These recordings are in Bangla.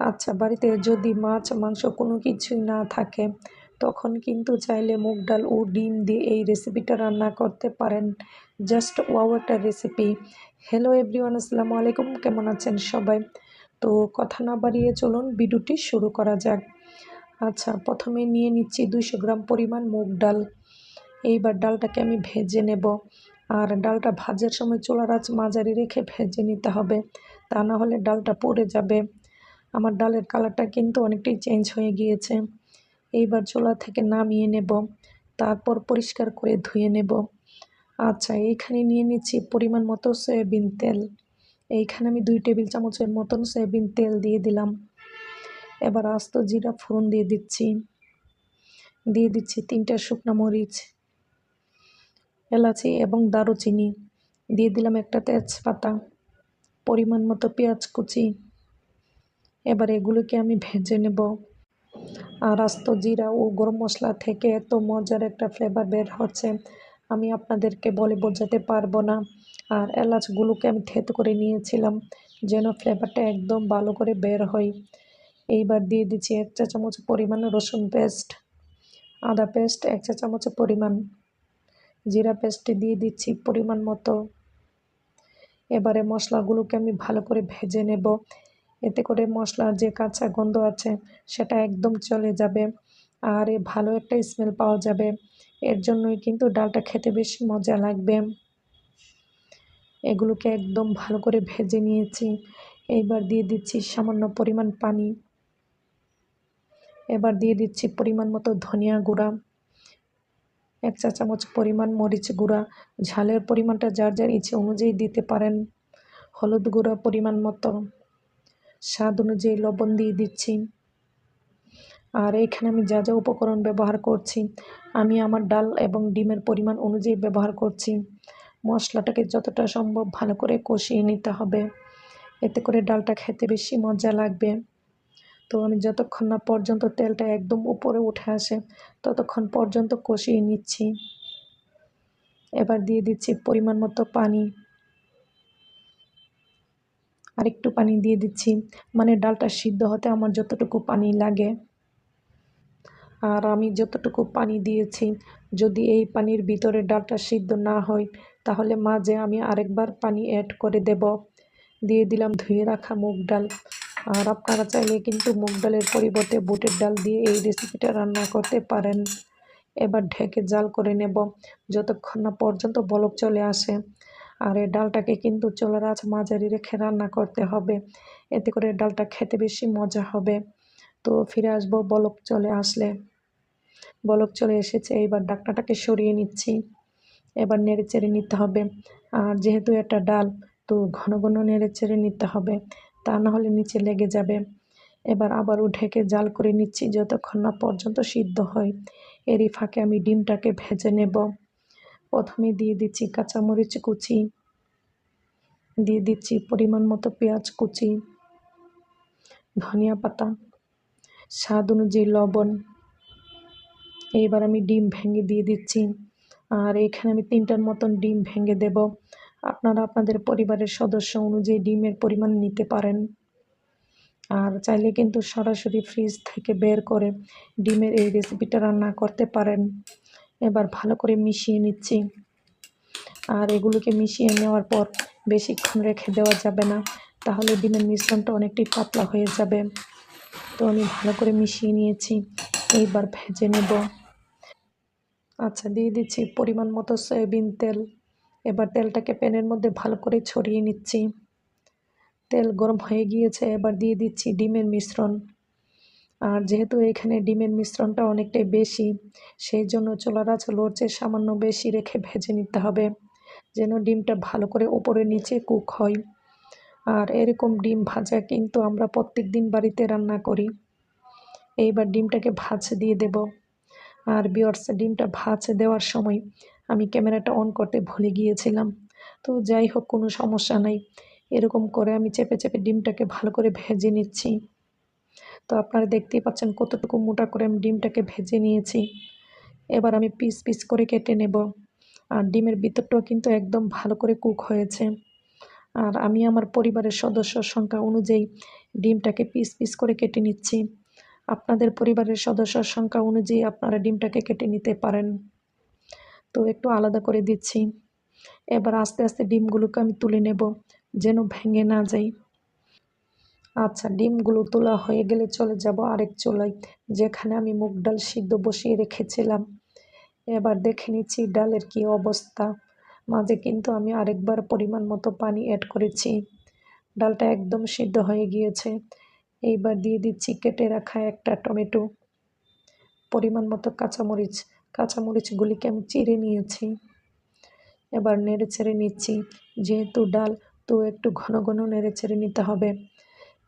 আচ্ছা বাড়িতে যদি মাছ, মাংস কোনো কিছুই না থাকে, তখন কিন্তু চাইলে মুগ ডাল ও ডিম দিয়ে এই রেসিপিটা রান্না করতে পারেন। জাস্ট ওয়াও একটা রেসিপি হ্যালো এভরিওয়ান আসসালামু আলাইকুম। কেমন আছেন সবাই? তো কথা না বাড়িয়ে চলুন, ভিডিওটি শুরু করা যাক। আচ্ছা প্রথমে নিয়ে নিচ্ছি দুইশো গ্রাম পরিমাণ মুগ ডাল। এইবার ডালটাকে আমি ভেজে নেব। আর ডালটা ভাজার সময় চুলার আঁচ মাঝারি রেখে ভেজে নিতে হবে। তা না হলে ডালটা পড়ে যাবে। আমার ডালের কালারটা কিন্তু অনেকটাই চেঞ্জ হয়ে গিয়েছে। এইবার চোলা থেকে নামিয়ে নেব, তারপর পরিষ্কার করে ধুয়ে নেব। আচ্ছা এইখানে নিয়ে নিচ্ছি পরিমাণ মতো সয়াবিন তেল। এইখানে আমি দুই টেবিল চামচের মতন সয়াবিন তেল দিয়ে দিলাম। এবার আস্ত জিরা ফোড়ন দিয়ে দিচ্ছি। দিয়ে দিচ্ছি তিনটা শুকনো মরিচ, এলাচি এবং দারুচিনি। দিয়ে দিলাম একটা তেজপাতা, পরিমাণ মতো পেঁয়াজ কুচি। এবার এগুলোকে আমি ভেজে নেব। আর আস্ত জিরা ও গরম মশলা থেকে এত মজার একটা ফ্লেভার বের হচ্ছে, আমি আপনাদেরকে বলে বোঝাতে পারব না। আর এলাচগুলোকে আমি থেতো করে নিয়েছিলাম যেন ফ্লেভারটা একদম ভালো করে বের হয়। এইবার দিয়ে দিচ্ছি এক চা চামচ পরিমাণ রসুন পেস্ট, আদা পেস্ট এক চা চামচ পরিমাণ, জিরা পেস্ট দিয়ে দিচ্ছি পরিমাণ মতো। এবারে মশলাগুলোকে আমি ভালো করে ভেজে নেব। এতে করে মশলার যে কাঁচা গন্ধ আছে, সেটা একদম চলে যাবে। আর এ ভালো একটা স্মেল পাওয়া যাবে। এর জন্যই কিন্তু ডালটা খেতে বেশি মজা লাগবে। এগুলোকে একদম ভালো করে ভেজে নিয়েছি। এইবার দিয়ে দিচ্ছি সামান্য পরিমাণ পানি। এবার দিয়ে দিচ্ছি পরিমাণ মতো ধনিয়া গুঁড়া, এক চা চামচ পরিমাণ মরিচ গুঁড়া। ঝালের পরিমাণটা যার যার ইচ্ছে অনুযায়ী দিতে পারেন। হলুদ গুঁড়া পরিমাণ মতো। স্বাদ অনুযায়ী লবণ দিয়ে দিচ্ছি। আর এইখানে আমি যা যা উপকরণ ব্যবহার করছি, আমি আমার ডাল এবং ডিমের পরিমাণ অনুযায়ী ব্যবহার করছি। মশলাটাকে যতটা সম্ভব ভালো করে কষিয়ে নিতে হবে। এতে করে ডালটা খেতে বেশি মজা লাগবে। তো আমি যতক্ষণ না পর্যন্ত তেলটা একদম উপরে উঠে আসে, ততক্ষণ পর্যন্ত কষিয়ে নিচ্ছি। এবার দিয়ে দিচ্ছি পরিমাণ মতো পানি। আর একটু পানি দিয়ে দিচ্ছি। মানে ডালটা সিদ্ধ হতে আমার যতটুকু পানি লাগে। আর আমি যতটুকু পানি দিয়েছি, যদি এই পানির ভিতরে ডালটা সিদ্ধ না হয়, তাহলে মাঝে আমি আরেকবার পানি অ্যাড করে দেব। দিয়ে দিলাম ধুয়ে রাখা মুগ ডাল। আর আপনারা চাইলে কিন্তু মুগ ডালের পরিবর্তে বুটের ডাল দিয়ে এই রেসিপিটা রান্না করতে পারেন। এবার ঢেকে জাল করে নেব। যতক্ষণ না পর্যন্ত বলক চলে আসে। আর এই ডালটাকে কিন্তু চলার আঁচ মাঝারি রেখে রান্না করতে হবে। এতে করে ডালটা খেতে বেশি মজা হবে। তো ফিরে আসব, বলক চলে আসলে। বলক চলে এসেছে এইবার ডাকনাটাকে সরিয়ে নিচ্ছি। এবার নেড়ে চেড়ে নিতে হবে। আর যেহেতু এটা ডাল, তো ঘন ঘন নেড়ে চেড়ে নিতে হবে। তা না হলে নিচে লেগে যাবে। এবার আবারও ঢেকে জাল করে নিচ্ছি যতক্ষণ না পর্যন্ত সিদ্ধ হয়। এরই ফাঁকে আমি ডিমটাকে ভেজে নেব। প্রথমে দিয়ে দিচ্ছি কাঁচামরিচ কুচি, দিয়ে দিচ্ছি পরিমাণ মতো পেঁয়াজ কুচি, ধনিয়া পাতা, স্বাদ অনুযায়ী লবণ। এইবার আমি ডিম ভেঙে দিয়ে দিচ্ছি। আর এখানে আমি তিনটার মতন ডিম ভেঙে দেব। আপনারা আপনাদের পরিবারের সদস্য অনুযায়ী ডিমের পরিমাণ নিতে পারেন। আর চাইলে কিন্তু সরাসরি ফ্রিজ থেকে বের করে ডিমের এই রেসিপিটা রান্না করতে পারেন। এবার ভালো করে মিশিয়ে নিচ্ছি। আর এগুলোকে মিশিয়ে নেওয়ার পর বেশিক্ষণ রেখে দেওয়া যাবে না। তাহলে ডিমের মিশ্রণটা অনেকটাই পাতলা হয়ে যাবে। তো আমি ভালো করে মিশিয়ে নিয়েছি। এইবার ভেজে নেব। আচ্ছা দিয়ে দিচ্ছি পরিমাণ মতো সয়াবিন তেল। এবার তেলটাকে প্যানের মধ্যে ভালো করে ছড়িয়ে নিচ্ছি। তেল গরম হয়ে গিয়েছে, এবার দিয়ে দিচ্ছি ডিমের মিশ্রণ। আর যেহেতু এখানে ডিমের মিশ্রণটা অনেকটাই বেশি, সেই জন্য চোলারাচ লড়ছে সামান্য বেশি রেখে ভেজে নিতে হবে, যেন ডিমটা ভালো করে উপরে নিচে কুক হয়। আর এরকম ডিম ভাজা কিন্তু আমরা প্রত্যেক দিন বাড়িতে রান্না করি। এইবার ডিমটাকে ভাজ দিয়ে দেব। আর বিয়ার্স ডিমটা ভাজ দেওয়ার সময় আমি ক্যামেরাটা অন করতে ভুলে গিয়েছিলাম। তো যাই হোক, কোনো সমস্যা নাই। এরকম করে আমি চেপে চেপে ডিমটাকে ভালো করে ভেজে নিচ্ছি। তো আপনারা দেখতেই পাচ্ছেন কতটুকু মোটা করে আমি ডিমটাকে ভেজে নিয়েছি। এবার আমি পিস পিস করে কেটে নেব। আর ডিমের ভিতরটাও কিন্তু একদম ভালো করে কুক হয়েছে। আর আমি আমার পরিবারের সদস্য সংখ্যা অনুযায়ী ডিমটাকে পিস পিস করে কেটে নিচ্ছি। আপনাদের পরিবারের সদস্যর সংখ্যা অনুযায়ী আপনারা ডিমটাকে কেটে নিতে পারেন। তো একটু আলাদা করে দিচ্ছি। এবার আস্তে আস্তে ডিমগুলোকে আমি তুলে নেব, যেন ভেঙে না যায়। আচ্ছা ডিমগুলো তোলা হয়ে গেলে চলে যাব আরেক চুলায়, যেখানে আমি মুগ ডাল সিদ্ধ বসিয়ে রেখেছিলাম। এবার দেখে নিচ্ছি ডালের কি অবস্থা। মাঝে কিন্তু আমি আরেকবার পরিমাণ মতো পানি অ্যাড করেছি। ডালটা একদম সিদ্ধ হয়ে গিয়েছে। এইবার দিয়ে দিচ্ছি কেটে রাখা একটা টমেটো। পরিমাণ মতো কাঁচামরিচ। কাঁচামরিচগুলিকে আমি চিড়ে নিয়েছি। এবার নেড়ে ছেড়ে নিচ্ছি। যেহেতু ডাল, তো একটু ঘন ঘন নেড়ে ছেড়ে নিতে হবে।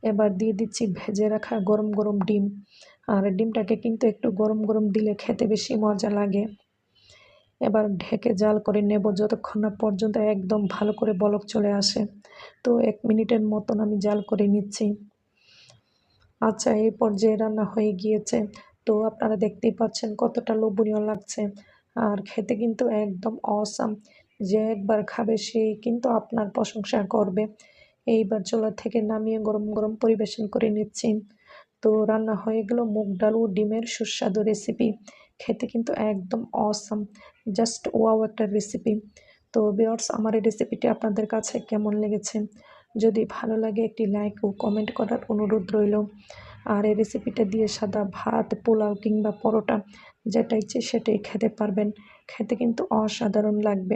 এবার দিয়ে দিচ্ছি ভেজে রাখা গরম গরম ডিম। আর ডিমটাকে কিন্তু একটু গরম গরম দিলে খেতে বেশি মজা লাগে। এবার ঢেকে জাল করে নেব যতক্ষণ না পর্যন্ত একদম ভালো করে বলক চলে আসে। তো এক মিনিটের মতন আমি জাল করে নিচ্ছি। আচ্ছা এই পর্যায়ে রান্না হয়ে গিয়েছে। তো আপনারা দেখতেই পাচ্ছেন কতটা লোভনীয় লাগছে। আর খেতে কিন্তু একদম অসাম যে একবার খাবে সে কিন্তু আপনার প্রশংসা করবে। এইবার চুলা থেকে নামিয়ে গরম গরম পরিবেশন করে নিচ্ছি। তো রান্না হয়ে গেল মুগ ডাল ও ডিমের সুস্বাদু রেসিপি। খেতে কিন্তু একদম অসাম জাস্ট ওয়াও একটা রেসিপি। তো বিয়ার্স আমার এই রেসিপিটি আপনাদের কাছে কেমন লেগেছে? যদি ভালো লাগে একটি লাইক ও কমেন্ট করার অনুরোধ রইল। আর এই রেসিপিটা দিয়ে সাদা ভাত, পোলাও কিংবা পরোটা যেটা ইচ্ছে সেটাই খেতে পারবেন। খেতে কিন্তু অসাধারণ লাগবে।